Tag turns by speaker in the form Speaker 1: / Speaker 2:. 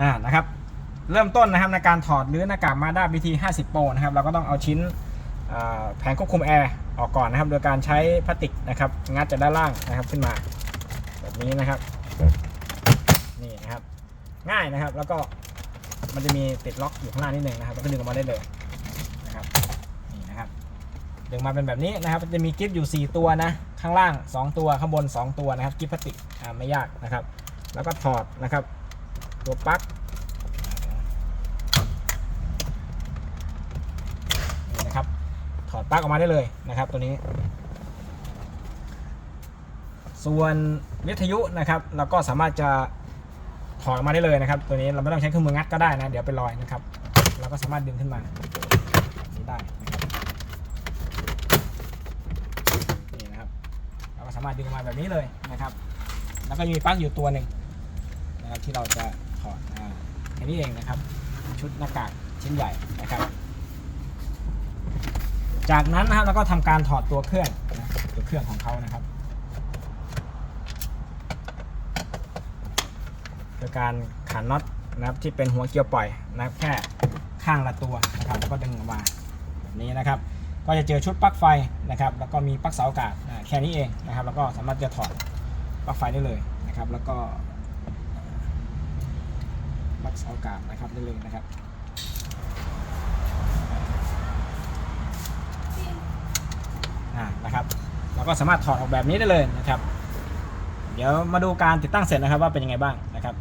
Speaker 1: อ่านะครับเริ่มต้นนะครับในการถอดหรือหน้ากากมาด้า BT 50 Pro นะครับเราก็ต้องเอาชิ้นแผงควบคุมแอร์ออกก่อนนะครับ โดยการใช้พลาสติกนะครับงัดจากด้านล่างนะครับขึ้นมา แบบนี้นะครับนี่นะครับ ง่ายนะครับแล้วก็มันจะมีติดล็อกอยู่ข้างล่างนิดหนึ่งนะครับแล้วก็ดึงออกมาได้เลยนะครับนี่นะครับดึงมาเป็นแบบนี้นะครับจะมีกิฟต์อยู่ 4 ตัวนะข้างล่าง 2 ตัวข้างบน 2 ตัวนะครับกิฟต์พลาสติกอ่าไม่ยากนะครับ แล้วก็ถอดนะครับ ตัวปลั๊กนะครับถอดปลั๊กออกมาได้เลยนะครับ ตัวนี้ ส่วนวิทยุนะครับเราก็สามารถจะถอดออกมาได้เลยนะครับ ตัวนี้เราไม่ต้องใช้เครื่องมืองัดก็ได้นะ เดี๋ยวเป็นรอยนะครับ เราก็สามารถดึงขึ้นมาได้นี่นะครับ เราก็สามารถดึงออกมาแบบนี้เลยนะครับ แล้วก็มีปลั๊กอยู่ตัวหนึ่งนะครับที่เราจะ ถอดอ่าแค่นี้เองนะครับ ชุดหน้ากากชิ้นใหญ่นะครับ จากนั้นนะครับเราก็ทำการถอดตัวเครื่องนะตัวเครื่องของเขานะครับโดยการขันน็อตนะครับที่เป็นหัวเกียวปล่อยนะแค่ข้างละตัวนะครับแล้วก็ดึงออกมาแบบนี้นะครับ ก็จะเจอชุดปลั๊กไฟนะครับ แล้วก็มีปลั๊กเสาอากาศแค่นี้เองนะครับ แล้วก็สามารถจะถอดปลั๊กไฟได้เลยนะครับ แล้วก็ ลั๊กเสาอากาศนะครับได้เลยนะครับอ่านะครับเราก็สามารถถอดออกแบบนี้ได้เลยนะครับ เดี๋ยวมาดูการติดตั้งเสร็จนะครับว่าเป็นยังไงบ้างนะครับ